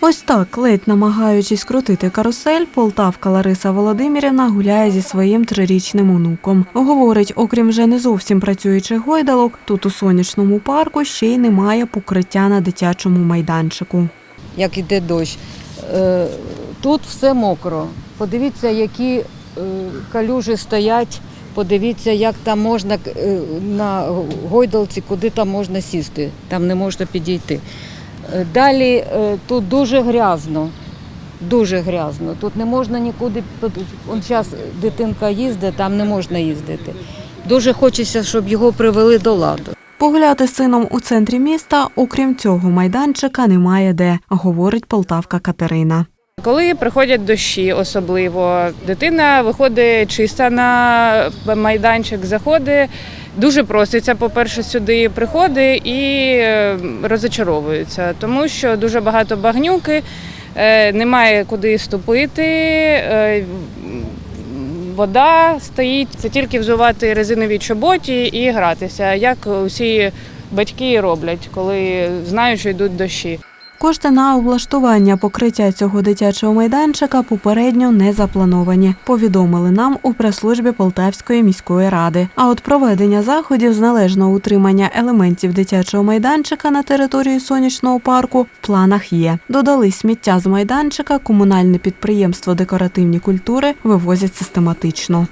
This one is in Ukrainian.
Ось так, ледь намагаючись крутити карусель, полтавка Лариса Володимирівна гуляє зі своїм трирічним онуком. Говорить, окрім вже не зовсім працюючих гойдалок, тут у сонячному парку ще й немає покриття на дитячому майданчику. як іде дощ. Е, Тут все мокро. Подивіться, які е, калюжі стоять. Подивіться, як там можна е, на гойдалці, куди там можна сісти. Там не можна підійти. Е, Далі е, тут дуже грязно. Дуже грязно. Тут не можна нікуди. Он зараз дитинка їздить, там не можна їздити. Дуже хочеться, щоб його привели до ладу. Погуляти з сином у центрі міста, окрім цього майданчика, немає де, говорить полтавка Катерина. Коли приходять дощі, особливо дитина виходить чиста на майданчик, заходить, дуже проситься, по-перше, сюди приходить і е, розочаровується, тому що дуже багато багнюки, е, немає куди ступити. е, Вода стоїть, це тільки взувати резинові чоботі і гратися, як усі батьки роблять, коли знають, що йдуть дощі. Кошти на облаштування покриття цього дитячого майданчика попередньо не заплановані. Повідомили нам у прес-службі Полтавської міської ради. А от проведення заходів з належного утримання елементів дитячого майданчика на території сонячного парку в планах є. Додали сміття з майданчика, комунальне підприємство декоративні культури вивозять систематично.